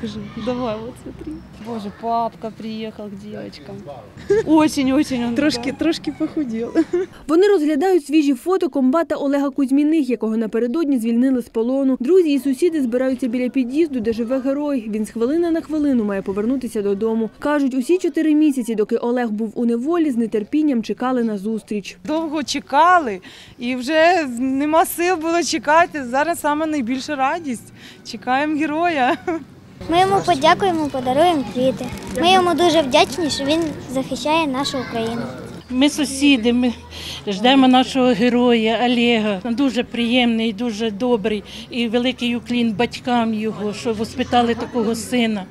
скажи. Давай, вот смотри. Боже, папка приехал к девочкам. Очень-очень он Трошки, трошки похудів. Вони розглядають свіжі фото комбата Олега Кузьміних, якого напередодні звільнили з полону. Друзі і сусіди збираються біля під'їзду, де живе герой. Він з хвилини на хвилину має повернутися додому. Кажуть, усі чотири місяці, доки Олег був у неволі, з нетерпінням чекали на зустріч. довго чекали, і вже нема сил було чекати. Зараз саме найбільша радість. Чекаємо героя. Ми йому подякуємо, подаруємо квіти. Ми йому дуже вдячні, що він захищає нашу Україну. Ми сусіди, ми ждемо нашого героя Олега. Дуже приємний, дуже добрий і великий уклін батькам його, що воспитали такого сина,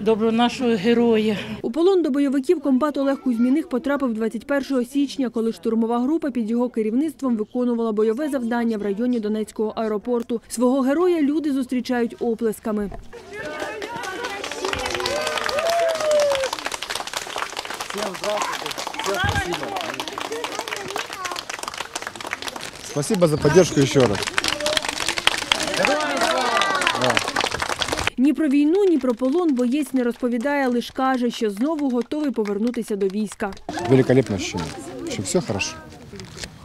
доброго нашого героя. У полон до бойовиків комбат Олег Кузьміних потрапив 21 січня, коли штурмова група під його керівництвом виконувала бойове завдання в районі Донецького аеропорту. Свого героя люди зустрічають оплесками. Спасибо за поддержку еще раз. Ні про війну, ні про полон боєць не розповідає, лише каже, що знову готовий повернутися до війська. Великолепное ощущение. Что все хорошо.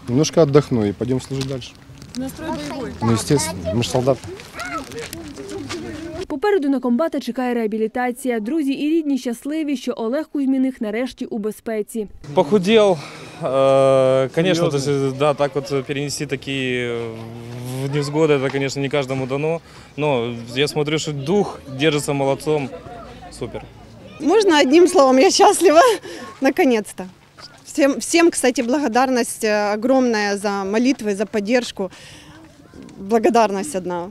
Немножко отдохну и пойдем служить дальше. Настрой боевой. Ну, естественно. Мы же солдаты. Попереду на комбата чекає реабілітація. Друзі і рідні щасливі, що Олег Кузьміних нарешті у безпеці. Похудел, э, конечно, то есть, да, так вот перенести такие э, в невзгоды, это, конечно, не каждому дано, но я смотрю, что дух держится молодцом, супер. Можна одним словом, я счастлива, наконец-то. Всем, всем, кстати, благодарность э, огромная за молитвы, за поддержку. Благодарность одна.